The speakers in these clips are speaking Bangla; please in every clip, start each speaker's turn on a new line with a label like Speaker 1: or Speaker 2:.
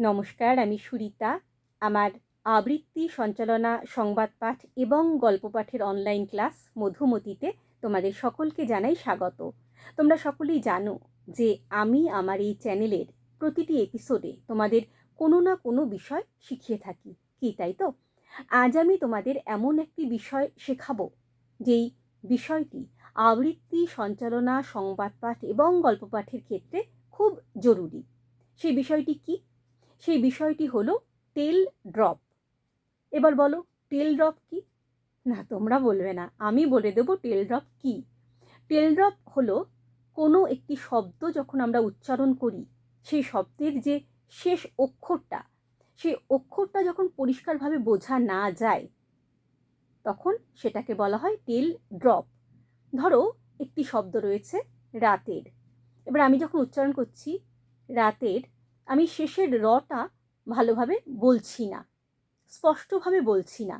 Speaker 1: নমস্কার, আমি সুরিতা। আমার আবৃত্তি, সঞ্চালনা, সংবাদ পাঠ এবং গল্প পাঠের অনলাইন ক্লাস মধুমতিতে তোমাদের সকলকে জানাই স্বাগত। তোমরা সকলেই জানো যে আমি আমার এই চ্যানেলের প্রতিটি এপিসোডে তোমাদের কোনো না কোনো বিষয় শিখিয়ে থাকি। কি তাই তো? আজ আমি তোমাদের এমন একটি বিষয় শেখাবো, যেই বিষয়টি আবৃত্তি, সঞ্চালনা, সংবাদ পাঠ এবং গল্প পাঠের ক্ষেত্রে খুব জরুরি। সেই বিষয়টি কি? সেই বিষয়টি হলো টেল ড্রপ এবার বলো টেল ড্রপ কি? না, তোমরা বলবে না। আমি বলে দেবো টেল ড্রপ কি? টেল ড্রপ হলো কোনো একটি শব্দ যখন আমরা উচ্চারণ করি, সেই শব্দের যে শেষ অক্ষরটা, সেই অক্ষরটা যখন পরিষ্কারভাবে বোঝা না যায়, তখন সেটাকে বলা হয় টেল ড্রপ ধরো, একটি শব্দ রয়েছে রাতের। এবার আমি যখন উচ্চারণ করছি রাতের আমি শেষের রটা ভালোভাবে বলছি না, স্পষ্টভাবে বলছি না।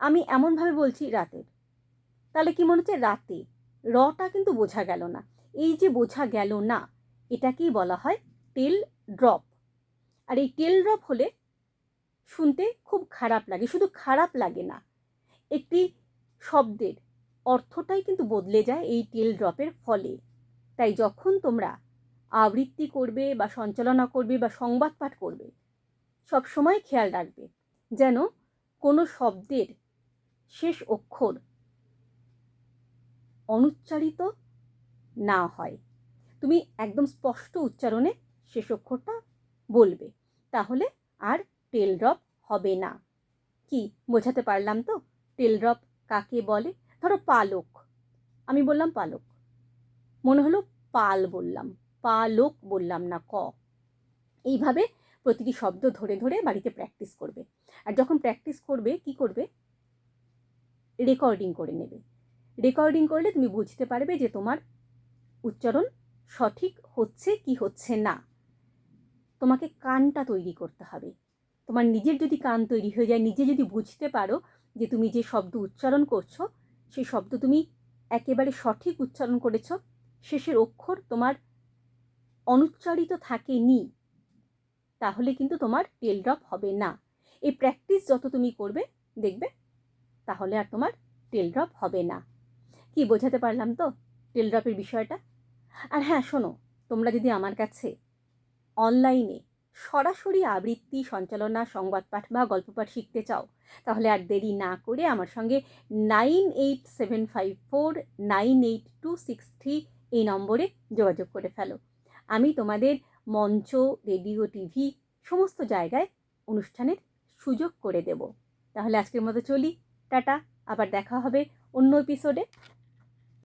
Speaker 1: আমি এমনভাবে বলছি রাতের। তাহলে কি মনে হচ্ছে? রাতে। রটা কিন্তু বোঝা গেল না। এই যে বোঝা গেল না, এটাকেই বলা হয় টেল ড্রপ। আর এই টেল ড্রপ হলে শুনতে খুব খারাপ লাগে, শুধু খারাপ লাগে না। একটি শব্দের অর্থটাই কিন্তু বদলে যায় এই টেল ড্রপের ফলে। তাই যখন তোমরা আবৃত্তি করবে বা সঞ্চালনা করবে বা সংবাদ পাঠ করবে, সব সময় খেয়াল রাখবে যেন কোনো শব্দের শেষ অক্ষর অনুচ্চারিত না হয়। তুমি একদম স্পষ্ট উচ্চারণে শেষ অক্ষরটা বলবে, তাহলে আর টেল ড্রপ হবে না। কি, বোঝাতে পারলাম তো? টেল ড্রপ কাকে বলে? ধরো পালক, আমি বললাম পালক, মনে হলো পাল বললাম। পালক বললাম না, ক। এইভাবে প্রতিটি শব্দ ধরে ধরে বাড়িতে প্র্যাকটিস করবে। আর যখন প্র্যাকটিস করবে, কি করবে? রেকর্ডিং করে নেবে। রেকর্ডিং করলে তুমি বুঝতে পারবে যে তোমার উচ্চারণ সঠিক হচ্ছে কি হচ্ছে না। তোমাকে কানটা তৈরি করতে হবে। তোমার নিজের যদি কান তৈরি হয়ে যায়, নিজে যদি বুঝতে পারো যে তুমি যে শব্দ উচ্চারণ করছ, সেই শব্দ তুমি একেবারে সঠিক উচ্চারণ করেছ, শেষের অক্ষর তোমার অনুচ্চারিত থাকেনি, তাহলে কিন্তু তোমার টেল ড্রপ হবে না। এই প্র্যাকটিস যত তুমি করবে, দেখবে, তাহলে আর তোমার টেল ড্রপ হবে না। কি বোঝাতে পারলাম তো টেল ড্রপের বিষয়টা? আর হ্যাঁ শোনো, তোমরা যদি আমার কাছে অনলাইনে সরাসরি আবৃত্তি, সঞ্চালনা সংবাদ পাঠ বা গল্প পাঠ শিখতে চাও, তাহলে আর দেরি না করে আমার সঙ্গে nine eight seven five four nine eight two six three এই নম্বরে যোগাযোগ করে ফেলো। আমি তোমাদের মঞ্চ, রেডিও, টিভি সমস্ত জায়গায় অনুষ্ঠানের সুযোগ করে দেব। তাহলে আজকের মতো চলি, টাটা, আবার দেখা হবে অন্য এপিসোডে